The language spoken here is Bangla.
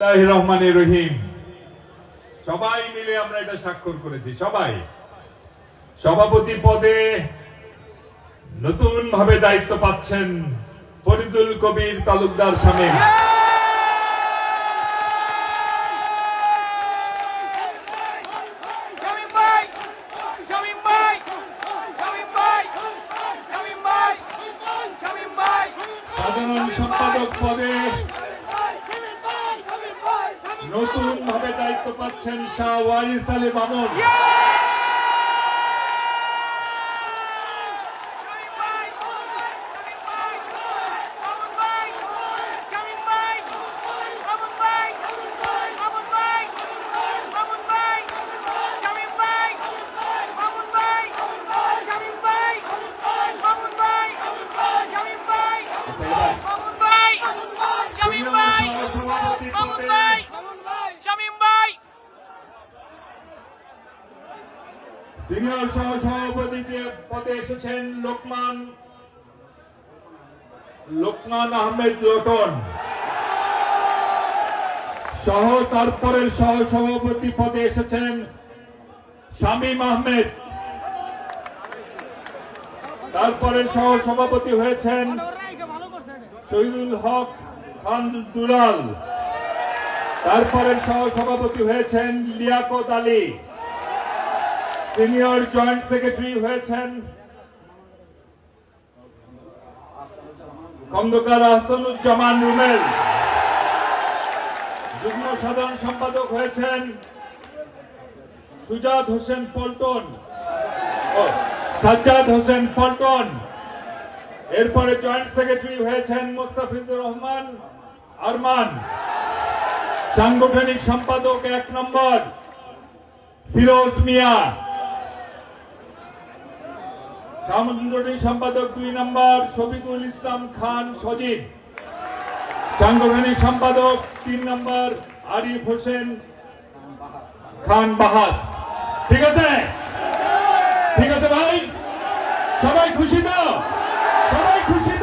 বিসমিল্লাহির রহিম সবাই মিলে আমরা এটা স্বাক্ষর করেছি, সবাই সভাপতি পদে নতুন ভাবে দায়িত্ব পাচ্ছেন ফরিদুল কবির তালুকদার back! সাধারণ সম্পাদক পদে নতুন ভাবে দায়িত্ব পাচ্ছেন শাহ ওয়ারিস আলী মামুন। সিনিয়র সহ সভাপতি পদে এসেছেন লোকমান লোকমান আহমেদ লোটন সহ তারপরের সহ সভাপতি পদে এসেছেন শামীম আহমেদ। তারপরে সহ সভাপতি হয়েছেন শহীদুল হক খান দুলাল। তারপরে সহ সভাপতি হয়েছেন Liaquat Ali. Senior joint secretary হয়েছেন খন্দকার আহসানুজ্জামান রুমেল যুগ্ম সাধারণ সম্পাদক হয়েছেন সুজাত হোসেন পল্টন। সাজ্জাদ হোসেন পল্টন। এরপরে জয়েন্ট সেক্রেটারি হয়েছেন মোস্তাফিজুর রহমান আরমান। সাংগঠনিক সম্পাদক এক নম্বর, ফিরোজ মিয়া। সাংগঠনিক সম্পাদক দুই নম্বর শফিকুল ইসলাম খান সজীব। সাংগঠনিক সম্পাদক তিন নম্বর আরিফ হোসেন খান বাহাস। ঠিক আছে? ঠিক আছে ভাই? সবাই খুশি তো? সবাই খুশি